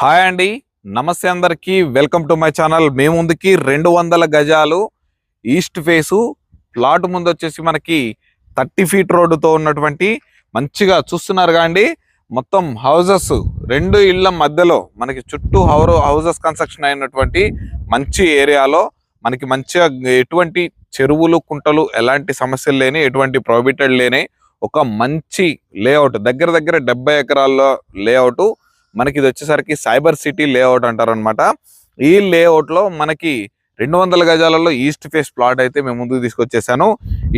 Hi అండి. నమస్తే అందరికి. Welcome to my channel. మేము ముందుకి రెండు వందల గజాలు ఈస్ట్ ఫేసు. ప్లాట్ ముందు వచ్చేసి మనకి థర్టీ ఫీట్ రోడ్డుతో ఉన్నటువంటి మంచిగా చూస్తున్నారు కాండి మొత్తం హౌజెస్ రెండు ఇళ్ళ మధ్యలో మనకి చుట్టూ హౌర్ హౌజెస్ కన్స్ట్రక్షన్ అయినటువంటి మంచి ఏరియాలో మనకి మంచిగా ఎటువంటి చెరువులు కుంటలు ఎలాంటి సమస్యలు లేని ఎటువంటి ప్రొహిబిటెడ్ లేని ఒక మంచి లేఅవుట్ దగ్గర దగ్గర డెబ్బై ఎకరాల్లో లేఅవుట్ మనకి ఇది వచ్చేసరికి సైబర్ సిటీ లేఅవుట్ అంటారు అనమాట ఈ లేఅవుట్లో మనకి రెండు వందల గజాలలో ఈస్ట్ ఫేస్ ప్లాట్ అయితే మేము ముందుకు తీసుకొచ్చేసాను.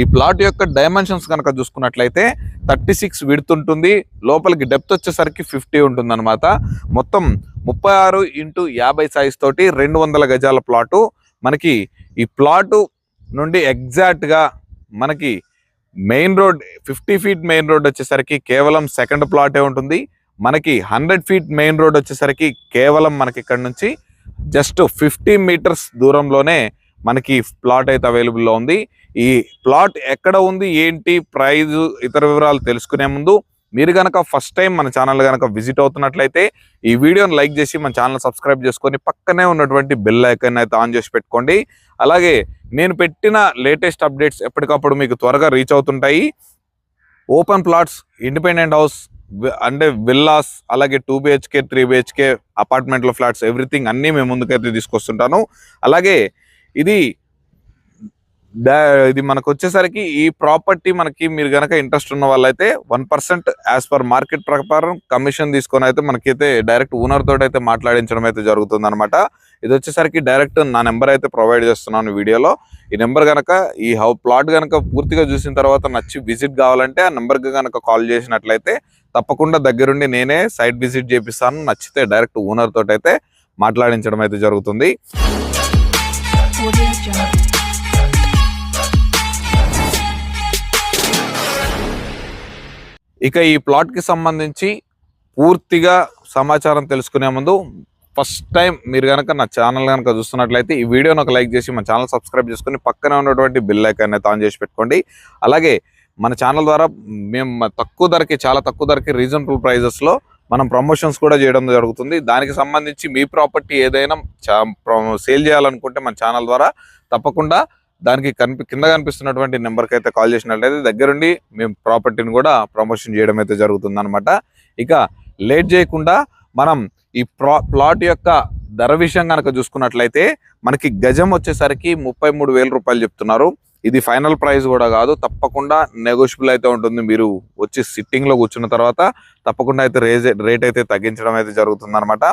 ఈ ప్లాట్ యొక్క డైమెన్షన్స్ కనుక చూసుకున్నట్లయితే థర్టీ సిక్స్ విడుతుంటుంది లోపలికి డెప్త్ వచ్చేసరికి ఫిఫ్టీ ఉంటుంది అనమాట మొత్తం ముప్పై ఆరు ఇంటూ యాభై సైజ్ తోటి రెండు వందల గజాల ప్లాటు. మనకి ఈ ప్లాటు నుండి ఎగ్జాక్ట్గా మనకి main road fifty feet main road వచ్చేసరికి కేవలం సెకండ్ ప్లాటే ఉంటుంది. మనకి హండ్రెడ్ ఫీట్ మెయిన్ రోడ్ వచ్చేసరికి కేవలం మనకి ఇక్కడ నుంచి జస్ట్ ఫిఫ్టీ మీటర్స్ దూరంలోనే మనకి ప్లాట్ అయితే అవైలబుల్లో ఉంది. ఈ ప్లాట్ ఎక్కడ ఉంది ఏంటి ప్రైజ్ ఇతర వివరాలు తెలుసుకునే ముందు మీరు కనుక ఫస్ట్ టైం మన ఛానల్ కనుక విజిట్ అవుతున్నట్లయితే ఈ వీడియోని లైక్ చేసి మన ఛానల్ సబ్స్క్రైబ్ చేసుకొని పక్కనే ఉన్నటువంటి బెల్ ఐకన్ అయితే ఆన్ చేసి పెట్టుకోండి. అలాగే నేను పెట్టిన లేటెస్ట్ అప్డేట్స్ ఎప్పటికప్పుడు మీకు త్వరగా రీచ్ అవుతుంటాయి. ఓపెన్ ప్లాట్స్ ఇండిపెండెంట్ హౌస్ అంటే విల్లాస్ అలాగే టూ బిహెచ్కే త్రీ బిహెచ్కే అపార్ట్మెంట్లో ఫ్లాట్స్ ఎవ్రీథింగ్ అన్నీ మేము ముందుకైతే తీసుకొస్తుంటాను. అలాగే ఇది ఇది మనకు వచ్చేసరికి ఈ ప్రాపర్టీ మనకి మీరు కనుక ఇంట్రెస్ట్ ఉన్న వాళ్ళైతే one percent as per market ప్రకారం కమిషన్ తీసుకొని అయితే మనకైతే డైరెక్ట్ ఓనర్ తోటి అయితే మాట్లాడించడం అయితే జరుగుతుంది అనమాట ఇది వచ్చేసరికి డైరెక్ట్ నా నెంబర్ అయితే ప్రొవైడ్ చేస్తున్నాను వీడియోలో. ఈ నెంబర్ కనుక ఈ హౌ ప్లాట్ కనుక పూర్తిగా చూసిన తర్వాత నచ్చి విజిట్ కావాలంటే ఆ నెంబర్కి కనుక కాల్ చేసినట్లయితే తప్పకుండా దగ్గరుండి నేనే సైట్ విజిట్ చేపిస్తాను. నచ్చితే డైరెక్ట్ ఓనర్ తోటి అయితే మాట్లాడించడం అయితే జరుగుతుంది. ఇక ఈ ప్లాట్కి సంబంధించి పూర్తిగా సమాచారం తెలుసుకునే ముందు ఫస్ట్ టైం మీరు కనుక నా ఛానల్ కనుక చూస్తున్నట్లయితే ఈ వీడియోని ఒక లైక్ చేసి మా ఛానల్ సబ్స్క్రైబ్ చేసుకొని పక్కనే ఉన్నటువంటి బిల్ ఐకాన్ అయితే ఆన్ చేసి పెట్టుకోండి. అలాగే మన ఛానల్ ద్వారా మేము తక్కువ ధరకి చాలా తక్కువ ధరకి రీజనబుల్ ప్రైజెస్లో మనం ప్రమోషన్స్ కూడా చేయడం జరుగుతుంది. దానికి సంబంధించి మీ ప్రాపర్టీ ఏదైనా సేల్ చేయాలనుకుంటే మన ఛానల్ ద్వారా తప్పకుండా దానికి కనిపి కింద కనిపిస్తున్నటువంటి నెంబర్కి అయితే కాల్ చేసినట్లయితే దగ్గరుండి మేము ప్రాపర్టీని కూడా ప్రమోషన్ చేయడం అయితే జరుగుతుంది అనమాట ఇక లేట్ చేయకుండా మనం ఈ ప్రా ప్లాట్ యొక్క ధర విషయం కనుక చూసుకున్నట్లయితే మనకి గజం వచ్చేసరికి ముప్పై మూడు రూపాయలు చెప్తున్నారు. ఇది ఫైనల్ ప్రైస్ కూడా కాదు. తప్పకుండా నెగోషియబుల్ అయితే ఉంటుంది. మీరు వచ్చి సిట్టింగ్లో కూర్చున్న తర్వాత తప్పకుండా అయితే రేజ్ రేట్ అయితే తగ్గించడం అయితే జరుగుతుంది అనమాట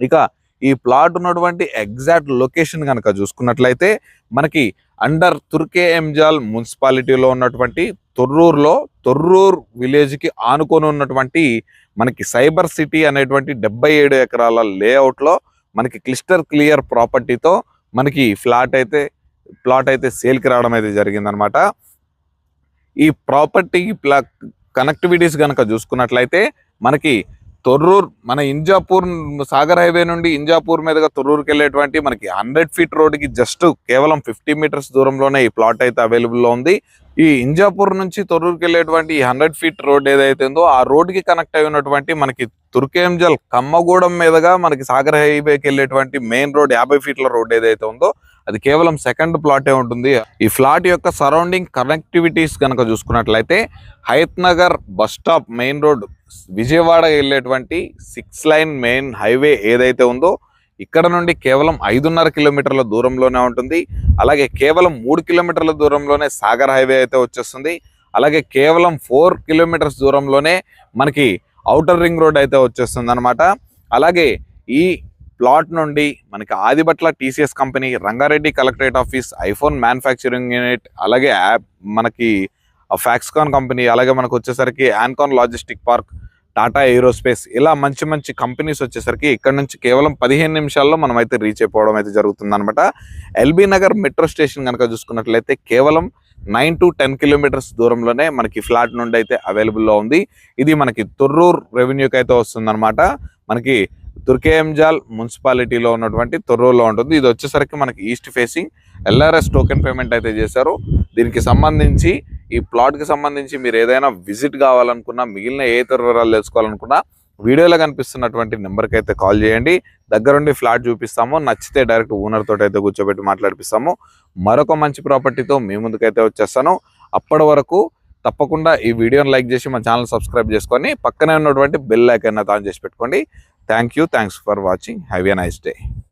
ఇక ఈ ప్లాట్ ఉన్నటువంటి ఎగ్జాక్ట్ లొకేషన్ కనుక చూసుకున్నట్లయితే మనకి అండర్ తుర్కే ఎంజాల్ మున్సిపాలిటీలో ఉన్నటువంటి తొర్రూరులో తొర్రూర్ విలేజ్కి ఆనుకొని ఉన్నటువంటి మనకి సైబర్ సిటీ అనేటువంటి డెబ్బై ఏడు ఎకరాల లేఅవుట్లో మనకి క్లిస్టర్ క్లియర్ ప్రాపర్టీతో మనకి ఫ్లాట్ అయితే ప్లాట్ అయితే సేల్కి రావడం అయితే జరిగిందనమాట ఈ ప్రాపర్టీ ప్లా కనెక్టివిటీస్ కనుక చూసుకున్నట్లయితే మనకి తొర్రూర్ మన ఇంజాపూర్ సాగర్ హైవే నుండి ఇంజాపూర్ మీదుగా తొర్రూరుకి వెళ్ళేటువంటి మనకి హండ్రెడ్ ఫీట్ రోడ్డుకి జస్ట్ కేవలం ఫిఫ్టీ మీటర్స్ దూరంలోనే ఈ ప్లాట్ అయితే అవైలబుల్లో ఉంది. ఈ ఇంజాపూర్ నుంచి తొర్రూరుకి వెళ్ళేటువంటి ఈ హండ్రెడ్ ఫీట్ రోడ్ ఏదైతే ఉందో ఆ రోడ్కి కనెక్ట్ అయి ఉన్నటువంటి మనకి తుర్కేంజల్ కమ్మగూడెం మీదుగా మనకి సాగర్ హైవేకి వెళ్ళేటువంటి మెయిన్ రోడ్ యాభై ఫీట్ల రోడ్ ఏదైతే ఉందో అది కేవలం సెకండ్ ప్లాటే ఉంటుంది. ఈ ఫ్లాట్ యొక్క సరౌండింగ్ కనెక్టివిటీస్ కనుక చూసుకున్నట్లయితే Hayath Nagar bus stop main road Vijayawada వెళ్ళేటువంటి సిక్స్ లైన్ మెయిన్ హైవే ఏదైతే ఉందో ఇక్కడ నుండి కేవలం ఐదున్నర కిలోమీటర్ల దూరంలోనే ఉంటుంది. అలాగే కేవలం మూడు కిలోమీటర్ల దూరంలోనే సాగర్ హైవే అయితే వచ్చేస్తుంది. అలాగే కేవలం ఫోర్ కిలోమీటర్స్ దూరంలోనే మనకి అవుటర్ రింగ్ రోడ్ అయితే వచ్చేస్తుంది అనమాట అలాగే ఈ ప్లాట్ నుండి మనకి Adibatla TCS company Rangareddy collectorate office iPhone manufacturing unit అలాగే యాప్ మనకి ఫ్యాక్స్కాన్ కంపెనీ అలాగే మనకు వచ్చేసరికి యాన్కాన్ లాజిస్టిక్ పార్క్ టాటా ఏరోస్పేస్ ఇలా మంచి మంచి కంపెనీస్ వచ్చేసరికి ఇక్కడ నుంచి కేవలం పదిహేను నిమిషాల్లో మనం అయితే రీచ్ అయిపోవడం అయితే జరుగుతుంది అనమాట ఎల్బీ నగర్ మెట్రో స్టేషన్ కనుక చూసుకున్నట్లయితే కేవలం నైన్ టు టెన్ కిలోమీటర్స్ దూరంలోనే మనకి ఫ్లాట్ నుండి అయితే అవైలబుల్లో ఉంది. ఇది మనకి తొర్రూర్ రెవెన్యూకి అయితే వస్తుంది మనకి తుర్కేఎంజాల్ మున్సిపాలిటీలో ఉన్నటువంటి తొర్రూరులో ఉంటుంది. ఇది వచ్చేసరికి మనకి east facing. LRS token payment అయితే చేశారు. దీనికి సంబంధించి ఈ ప్లాట్కి సంబంధించి మీరు ఏదైనా విజిట్ కావాలనుకున్నా మిగిలిన ఏ ఇతర వివరాలు తెలుసుకోవాలనుకున్నా వీడియోలో కనిపిస్తున్నటువంటి నెంబర్కి అయితే కాల్ చేయండి. దగ్గరుండి ఫ్లాట్ చూపిస్తాము. నచ్చితే డైరెక్ట్ ఓనర్ తోటి అయితే కూర్చోబెట్టి మాట్లాడిపిస్తాము. మరొక మంచి ప్రాపర్టీతో మీ ముందుకైతే వచ్చేస్తాను. అప్పటి వరకు తప్పకుండా ఈ వీడియోని లైక్ చేసి మా ఛానల్ సబ్స్క్రైబ్ చేసుకొని పక్కనే ఉన్నటువంటి బెల్ ఐకాన్ ఆన్ చేసి పెట్టుకోండి. Thank you. Thanks for watching. Have a nice day.